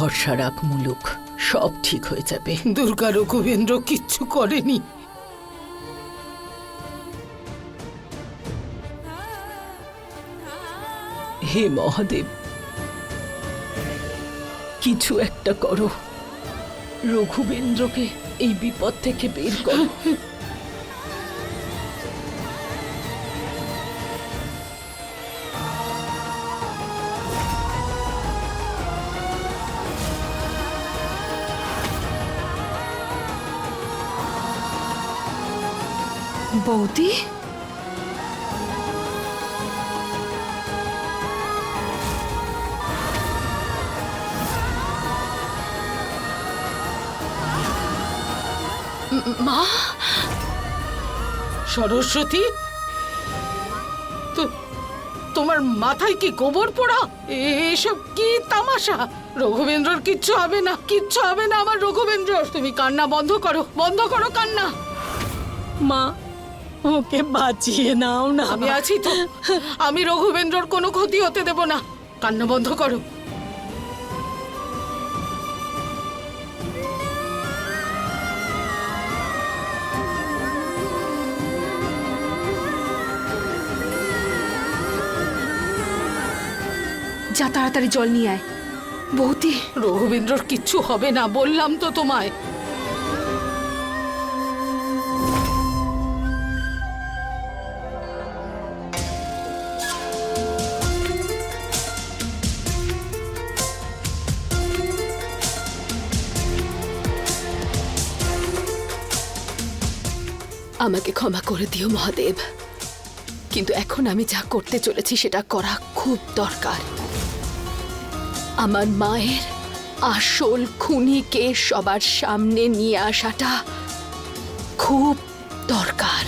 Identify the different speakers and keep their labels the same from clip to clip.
Speaker 1: ভরসা রাখ মুলুক সব ঠিক হয়ে যাবে।
Speaker 2: দুর্গা রঘুবেন্দ্র কিচ্ছু করেনি।
Speaker 1: হে মহাদেব কিছু একটা করো। রঘুবেন্দ্রকে এই বিপদ থেকে বের করো।
Speaker 3: বৌদি? মা?
Speaker 2: সরস্বতী তো তোমার মাথায় কি গোবর পোড়া? এসব কি তামাশা? রঘুবেন্দ্রর কিচ্ছু হবে না কিচ্ছু হবে না আমার রঘুবেন্দ্র। তুমি কান্না বন্ধ করো বন্ধ করো কান্না।
Speaker 4: মা ওকে বাঁচিয়ে নাও না।
Speaker 2: আমি আছি তো। আমি রঘুবেন্দ্রর কোনো ক্ষতি হতে দেব না। কান্না বন্ধ করো।
Speaker 3: যা তাড়াতাড়ি জল নিয়ে আয়। বৌদি।
Speaker 2: রঘুবেন্দ্রর কিচ্ছু হবে না বললাম তো তোমায়।
Speaker 5: আমাকে ক্ষমা করে দিও, মহাদেব। কিন্তু এখন আমি যা করতে চলেছি সেটা করা খুব দরকার। আমার মায়ের আসল খুনিকে সবার সামনে নিয়ে আসাটা খুব দরকার।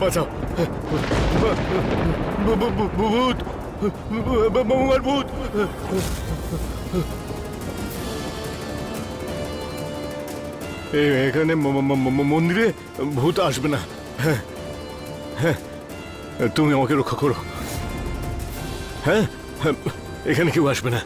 Speaker 6: বাঁচাও। আমার ভূত এখানে মন্দিরে ভূত আসবে না। হ্যাঁ হ্যাঁ তুমি আমাকে রক্ষা করো। হ্যাঁ হ্যাঁ, এখানে কেউ আসবে না।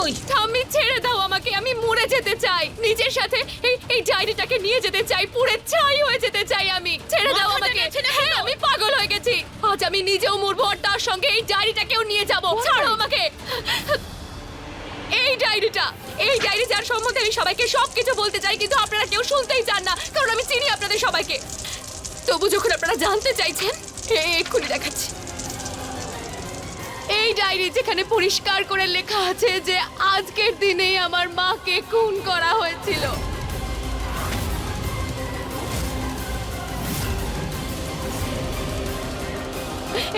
Speaker 4: করছিস কে তুই
Speaker 5: ঠাম্মি ছেড়ে দাও আমাকে আমি মরে যেতে চাই। নিজের সাথে এই এই ডায়েরিটাকে নিয়ে যেতে চাই পুড়ে ছাই হয়ে যেতে চাই আমি। ছেড়ে দাও আমাকে। হ্যাঁ আমি পাগল হয়ে গেছি। আজ আমি নিজেও মরবো আর তার সঙ্গে এই ডায়েরিটাকেও নিয়ে যাব। ছাড়ো আমাকে। এই ডায়েরিটা এই ডায়েরি যার সম্বন্ধে আমি সবাইকে সবকিছু বলতে চাই কিন্তু আপনারা কেউ শুনতেই চান না কারণ আমি চিনি আপনাদের সবাইকে। তবু যখন আপনারা জানতে চাইছেন এই এক্ষুনি দেখাচ্ছি। এই ডায়েরি যেখানে পরিষ্কার করে লেখা আছে যে আজকের দিনেই আমার মাকে খুন করা হয়েছিল।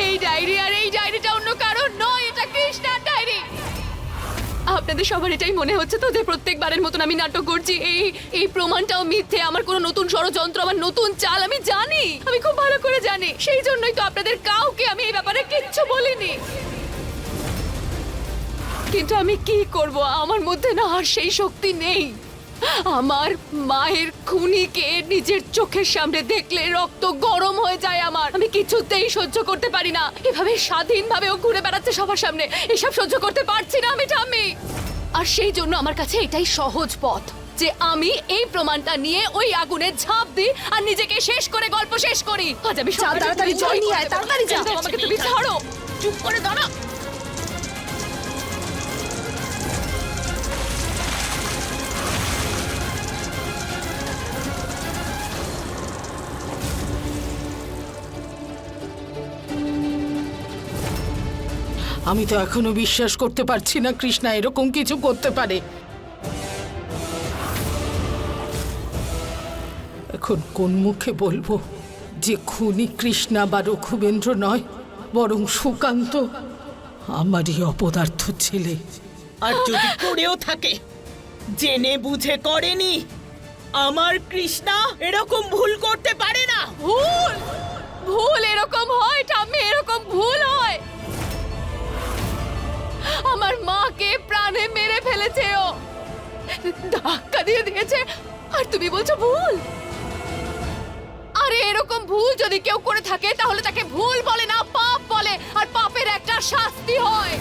Speaker 5: এই ডায়েরি আর এই ডায়েরিটা অন্য কারণ নয়, এটা কৃষ্ণার ডায়েরি। আপনাদের আপনাদের সবার এটাই মনে হচ্ছে তো যে প্রত্যেকবারের মতন আমি নাটক করছি? এই এই প্রমাণটাও মিথ্যে, আমার কোনো নতুন ষড়যন্ত্র, আমার নতুন চাল, আমি জানি, আমি খুব ভালো করে জানি। সেই জন্যই তো আপনাদের কাউকে আমি এই ব্যাপারে কিচ্ছু বলিনি। কিন্তু আমি কি করব? আমার মধ্যে না আর সেই শক্তি নেই। আমার মায়ের খুনিকে নিজের চোখের সামনে দেখলে রক্ত গরম হয়ে যায় আমার। আমি কিছুতেই সহ্য করতে পারি না। এভাবে স্বাধীনভাবে ও ঘুরে বেড়াচ্ছে সবার সামনে। এসব সহ্য করতে পারছি না আমি ঠাম্মি। আর সেই জন্য আমার কাছে এটাই সহজ পথ যে আমি এই প্রমাণটা নিয়ে ওই আগুনে ঝাঁপ দিই আর নিজেকে শেষ করে গল্প শেষ করি। আজ আমি
Speaker 3: তাড়াতাড়ি জল নিয়ে আয়, তাড়াতাড়ি যা।
Speaker 5: আমাকে তুমি ছাড়ো। চুপ করে দাঁড়া
Speaker 2: আমি তো এখনও বিশ্বাস করতে পারছি না কৃষ্ণা এরকম কিছু করতে পারে। এখন কোন মুখে বলব? যে খুনি কৃষ্ণা বা রঘুবেন্দ্র নয়, বরং সুকান্ত, আমারই অপদার্থ ছেলে।
Speaker 4: আর যদি করেও থাকে, জেনে বুঝে করেনি, আমার কৃষ্ণা এরকম ভুল করতে পারে না।
Speaker 5: দিয়ে দিয়েছে, আর তুমি বলছো ভুল। আরে এরকম ভুল যদি কেউ করে থাকে, তাহলে তাকে ভুল বলে না, পাপ বলে, আর পাপের একটা শাস্তি হয়।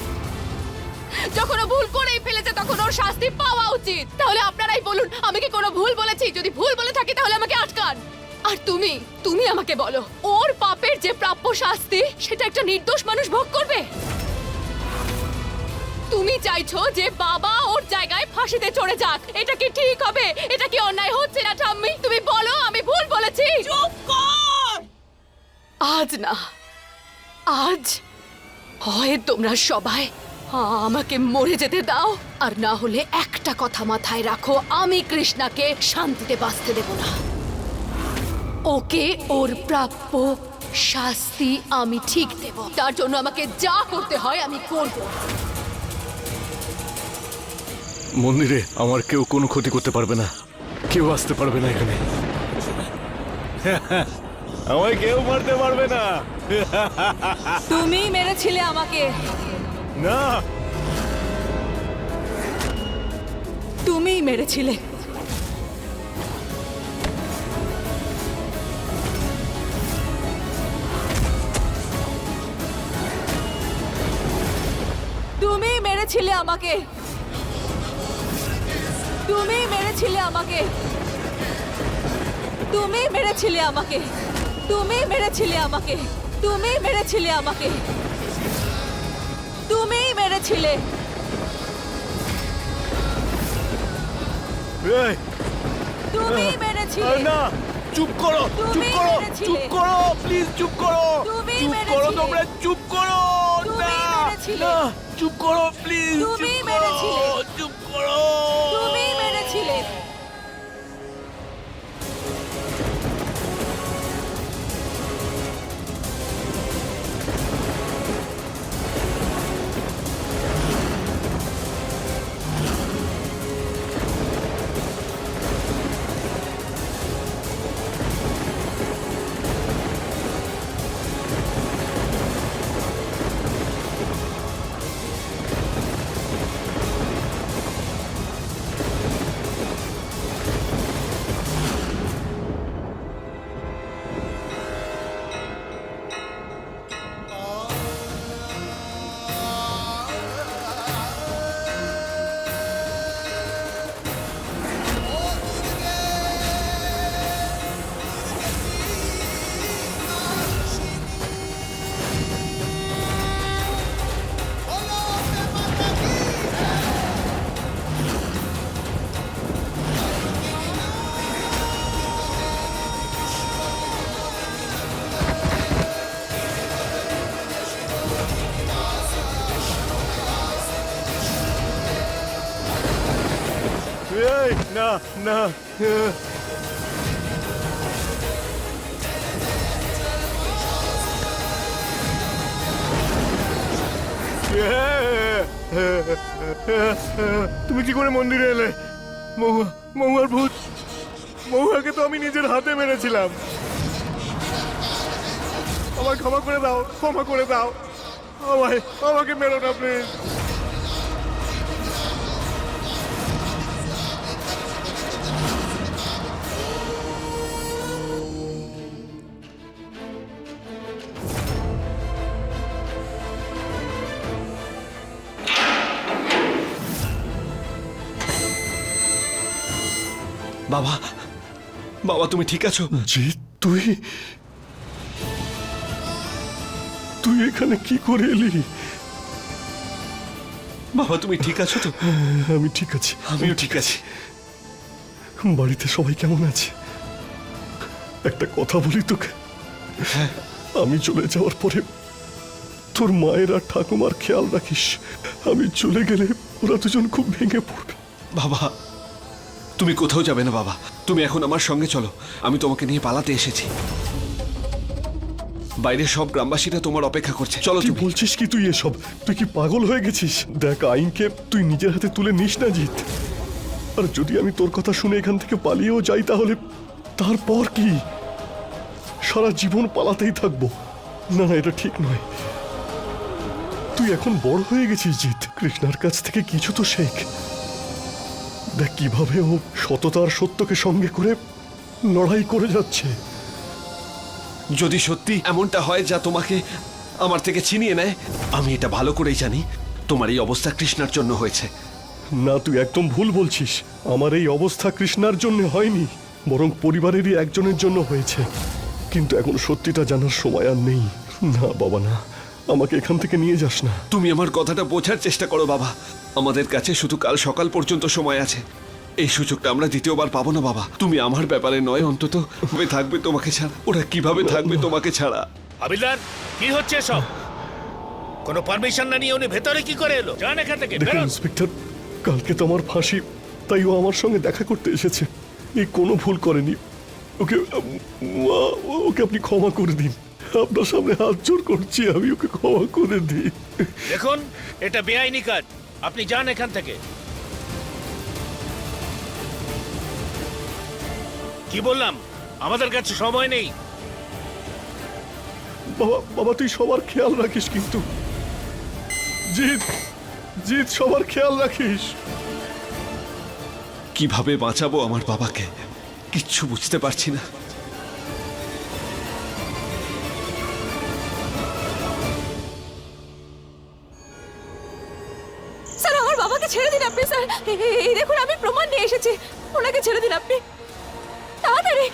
Speaker 5: যখন ও ভুল করেই ফেলেছে, তখন ওর শাস্তি পাওয়া উচিত। তাহলে আপনারাই বলুন, আমি কি কোনো ভুল বলেছি? যদি ভুল বলে থাকি, তাহলে আমাকে আটকান। আর তুমি তুমি আমাকে বলো, ওর পাপের যে প্রাপ্য শাস্তি, সেটা একটা নির্দোষ মানুষ ভোগ করবে? তুমি চাইছো যে বাবা ওর জায়গায় ফাঁসিতে চড়ে যাক। এটা কি ঠিক হবে? এটা কি অন্যায় হচ্ছে না ঠাম্মি? তুমি বলো আমি ভুল বলেছি।
Speaker 4: চুপ কর!
Speaker 5: আজ না আজ হয় তোমরা সবাই আমাকে মরে যেতে দাও আর না হলে একটা কথা মাথায় রাখো আমি কৃষ্ণাকে শান্তিতে বাঁচতে দেব না। ওকে ওর প্রাপ্য শাস্তি আমি ঠিক দেব। তার জন্য আমাকে যা করতে হয় আমি করব।
Speaker 6: মন্দিরে আমার কেউ কোনো ক্ষতি করতে পারবে না। কেউ আসতে পারবে না এখানে। আমায় কেউ মারতে পারবে না।
Speaker 4: তুমি মেরেছিলে আমাকে।
Speaker 6: না।
Speaker 4: তুমিই মেরেছিলে। তুমি মেরেছিলে আমাকে। তুমি মেরেছিলে আমাকে। তুমি মেরেছিলে আমাকে। তুমি মেরেছিলে আমাকে। তুমি মেরেছিলে আমাকে। তুমিই মেরেছিলে। তুমি মেরেছিলে।
Speaker 6: না চুপ করো চুপ
Speaker 4: তুমি
Speaker 6: করো চুপ করো প্লিজ চুপ করো।
Speaker 4: তুমি
Speaker 6: চুপ করো তোমরা চুপ করো
Speaker 4: তুমি
Speaker 6: না চুপ করো প্লিজ
Speaker 4: তুমি
Speaker 6: চুপ করো
Speaker 4: মেরেছিলে।
Speaker 6: চুপ করো। না।
Speaker 7: তুমি কি করে মন্দিরে এলে? মহুয়া, মহুয়ার ভূত। মহুয়াকে তো আমি নিজের হাতে মেরেছিলাম। আমার ক্ষমা করে দাও, ক্ষমা করে দাও। আমায়, আমাকে মেরো না প্লিজ
Speaker 8: বাবা বাবা তুমি ঠিক আছো?
Speaker 7: জি। তুই তুই এখানে কি করে এলি?
Speaker 8: বাবা তুমি ঠিক আছো তো?
Speaker 7: আমি ঠিক আছি।
Speaker 8: আমিও ঠিক আছি।
Speaker 7: বাড়িতে সবাই কেমন আছে? একটা কথা বলি তোকে। আমি চলে যাওয়ার পরে তোর মায়ের আর ঠাকুমার খেয়াল রাখিস। আমি চলে গেলে ওরা দুজন খুব ভেঙে পড়বে।
Speaker 8: বাবা তুমি কোথাও যাবে না বাবা। তুমি এখন আমার সঙ্গে চলো। আমি তোমাকে নিয়ে পালাতে এসেছি। বাইরে সব গ্রামবাসীরা তোমার অপেক্ষা করছে। চলো তুমি।
Speaker 7: বলছিস কি তুই এসব? তুই কি পাগল হয়ে গেছিস? দেখ আইনকে তুই নিজের হাতে তুলে নিস না জিত আর যদি আমি তোর কথা শুনে এখান থেকে পালিয়েও যাই তাহলে তারপর কি? সারা জীবন পালাতেই থাকব। না না এটা ঠিক নয়। তুই এখন বড় হয়ে গেছিস জিত কৃষ্ণার কাছ থেকে কিছু তো শেখ। দেখ কীভাবে ও সততার সত্যকে সঙ্গে করে লড়াই করে যাচ্ছে।
Speaker 8: যদি সত্যি এমনটা হয় যা তোমাকে আমার থেকে ছিনিয়ে নেয় আমি এটা ভালো করেই জানি তোমার এই অবস্থা কৃষ্ণার জন্য হয়েছে।
Speaker 7: না তুই একদম ভুল বলছিস। আমার এই অবস্থা কৃষ্ণার জন্য হয়নি বরং পরিবারেরই একজনের জন্য হয়েছে। কিন্তু এখন সত্যিটা জানার সময় আর নেই। না বাবা না। আমাকে এখান থেকে নিয়ে যাস না।
Speaker 8: তুমি আমার কথাটা বোঝার চেষ্টা করো বাবা। আমাদের কাছে শুধু কাল সকাল পর্যন্ত সময় আছে। এই সুযোগটা আমরা দ্বিতীয়বার পাবো না বাবা। তুমি আমার ব্যাপারে নয় অন্তত ভাবে থাকবে তোমাকে ছাড়া। ওরা কীভাবে থাকবে তোমাকে ছাড়া?
Speaker 9: হাবিলদার কি হচ্ছে সব কোনো পারমিশন না নিয়ে উনি ভেতরে কি করে এলো? যান এখান থেকে
Speaker 7: দেখুন ইন্সপেক্টর কালকে তো আমার ফাঁসি তাই ও আমার সঙ্গে দেখা করতে এসেছে। এই কোনো ভুল করেনি। ওকে ওকে আপনি ক্ষমা করে দিন। আপনার সামনে হাত জোর করছি আমি ওকে ক্ষমা করে দিই।
Speaker 9: দেখুন এটা বেআইনি কাজ। আপনি যান এখান থেকে। কি বললাম? আমাদের কাছে সময় নেই।
Speaker 7: বাবা বাবা তুই সবার খেয়াল রাখিস কিন্তু। জিৎ জিৎ সবার খেয়াল রাখিস।
Speaker 8: কীভাবে বাঁচাবো আমার বাবাকে? কিচ্ছু বুঝতে পারছি না।
Speaker 3: ছেড়ে দিন আপনি, স্যার। এই- দেখুন, আমি প্রমাণ নিয়ে এসেছি। ওনাকে ছেড়ে দিন আপনি। তাড়াতাড়ি।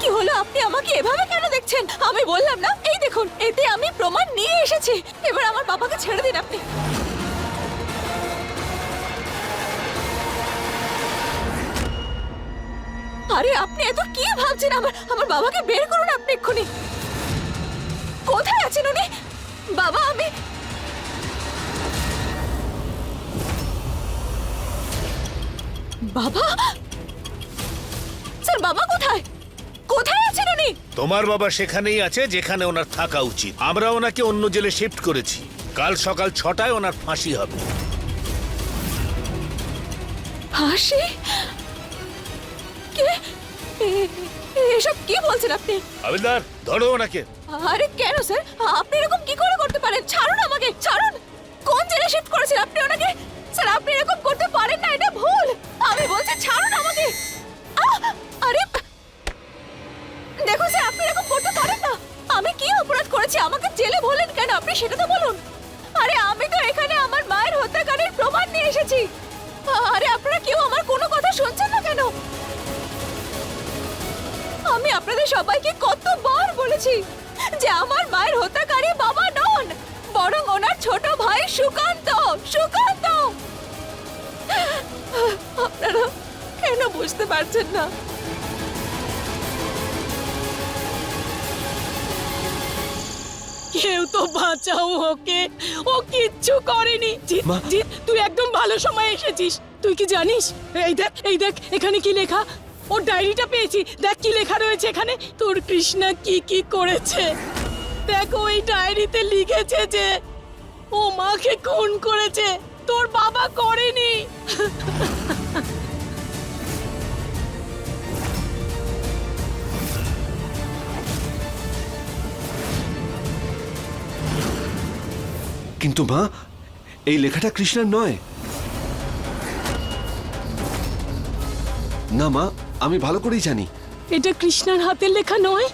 Speaker 3: কি হলো? আপনি আমাকে এভাবে কেন দেখছেন? আমি বললাম না। এই দেখুন, এতে আমি প্রমাণ নিয়ে এসেছি। এবার আমার বাবাকে ছেড়ে দিন আপনি। আরে, আপনি এত কি ভাবছেন? আমার আমার বাবাকে বের করুন আপনি এক্ষুনি। কোথায় আছেন উনি? বাবা আমি বাবা? স্যার বাবা কোথায়? কোথায় আছেন উনি?
Speaker 9: তোমার বাবা সেখানেই আছে যেখানে ওনার থাকা উচিত। আমরা ওনাকে অন্য জেলে শিফট করেছি। কাল সকাল ছটায় ওনার ফাঁসি হবে।
Speaker 3: ফাঁসি? কে? এসব কি বলছেন আপনি?
Speaker 9: হাবিলদার ধরো ওনাকে।
Speaker 3: আরে কেন স্যার? আপনি এরকম কি করে করতে পারেন? ছাড়ুন আমাকে ছাড়ুন! কোন জেলে শিফট করেছেন আপনি ওনাকে? স্যার আপনি এরকম করতে সবাইকে কতবার বলেছি যে আমার মায়ের হত্যাকারী বাবা নন বরং ওনার ছোট ভাই সুকান্ত সুকান্ত! আপনারা কেন বুঝতে পারছেন না?
Speaker 1: কেউ তো বাঁচাও ওকে। ও কিচ্ছু করেনি। তুই একদম ভালো সময় এসেছিস। তুই কি জানিস? এই দেখ এই দেখ এখানে কি লেখা? ওর ডায়েরিটা পেয়েছি। দেখ কি লেখা রয়েছে এখানে। তোর কৃষ্ণা কি কি করেছে? দেখ, ওই ডায়েরিতে লিখেছে যে, ও মাকে খুন করেছে। তোর বাবা করেনি।
Speaker 8: কিন্তু মা, এই লেখাটা কৃষ্ণার নয়। না মা আমি ভালো করেই জানি।
Speaker 1: এটা কৃষ্ণার হাতের লেখা নয়।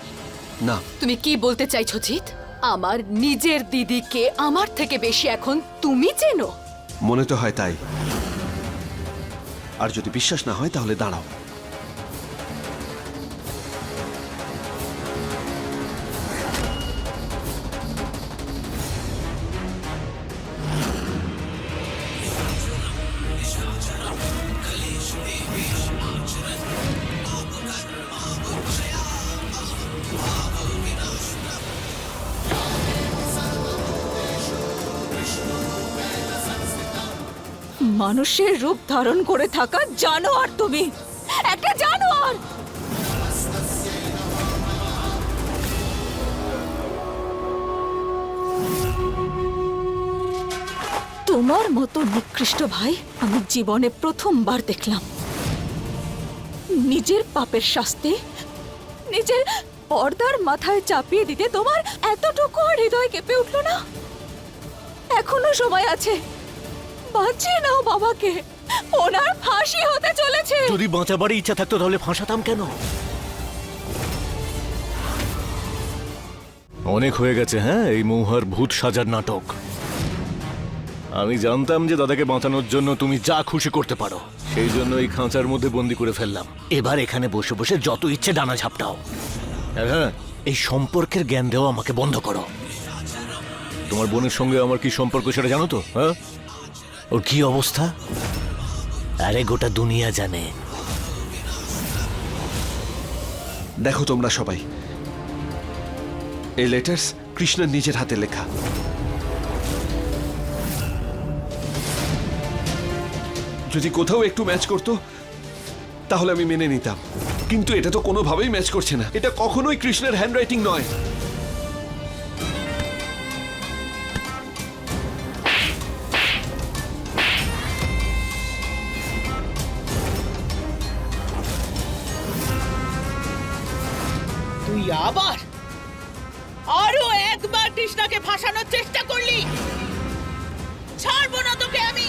Speaker 8: না।
Speaker 5: তুমি কি বলতে চাইছো জিৎ? আমার নিজের দিদিকে আমার থেকে বেশি এখন তুমি চেনো?
Speaker 8: মনে তো হয় তাই। আর যদি বিশ্বাস না হয় তাহলে দাঁড়াও।
Speaker 3: মানুষের রূপ ধারণ করে থাকা জানোয়ার তুমি। একটা জানোয়ার! তোমার মতো নিকৃষ্ট ভাই আমি জীবনে প্রথমবার দেখলাম। নিজের পাপের শাস্তি, নিজের পর্দার মাথায় চাপিয়ে দিতে তোমার এতটুকু হৃদয় কেঁপে উঠল না? এখনও সময় আছে। বাঁচিয়ে নাও বাবাকে। ওনার ফাঁসি হতে চলেছে।
Speaker 6: যদি বাঁচাবারই ইচ্ছা থাকতো তাহলে ফাঁসাতাম কেন? অনেক হয়ে গেছে হ্যাঁ এই মৌহার ভূত সাজার নাটক। আমি জানতাম যে দাদাকে বাঁচানোর জন্য তুমি যা খুশি করতে পারো। সেই জন্য এই খাঁচার মধ্যে বন্দি করে ফেললাম। এবার এখানে বসে বসে যত ইচ্ছে ডানা ঝাপটাও। হ্যাঁ এই সম্পর্কের জ্ঞান দেওয়া আমাকে বন্ধ করো। তোমার বোনের সঙ্গে আমার কি সম্পর্ক সেটা জানো তো হ্যাঁ? ওর কি অবস্থা? আরে গোটা দুনিয়া জানে।
Speaker 8: দেখো তোমরা সবাই। এই লেটার্স কৃষ্ণের নিজের হাতে লেখা। যদি কোথাও একটু ম্যাচ করতো, তাহলে আমি মেনে নিতাম। কিন্তু এটা তো কোনোভাবেই ম্যাচ করছে না। এটা কখনোই কৃষ্ণের হ্যান্ডরাইটিং নয়।
Speaker 4: তুই আবার? আরও একবার কৃষ্ণাকে ফাঁসানোর চেষ্টা করলি। ছাড়বো না তোকে আমি।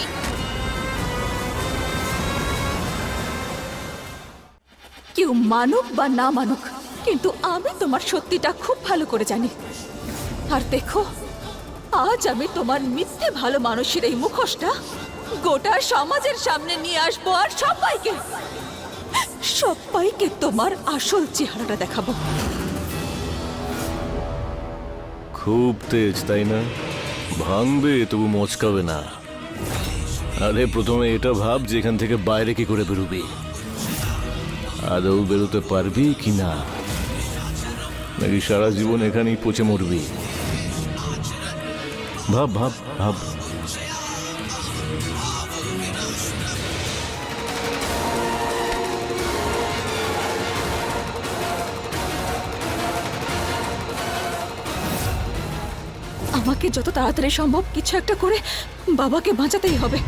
Speaker 3: কেউ মানুক বা না মানুক, কিন্তু আমি তোমার সত্যিটা খুব ভালো করে জানি। আর দেখো, আজ আমি তোমার মিথ্যে ভালো মানুষের এই মুখোশটা গোটা সমাজের সামনে নিয়ে আসব আর সবাইকে সবাইকে তোমার আসল চেহারাটা দেখাবো।
Speaker 6: খুব তেজ, তাই না? ভাঙবে, তবু মচকাবে না। আরে, প্রথমে এটা ভাব যে এখান থেকে বাইরে কি করে বেরোবি। আদৌ বেরোতে পারবি কি না? নাকি সারা জীবন এখানেই পচে মরবি? ভাব ভাব ভাব।
Speaker 3: আমাকে যত তাড়াতাড়ি সম্ভব কিছু একটা করে বাবাকে বাঁচাতেই হবে।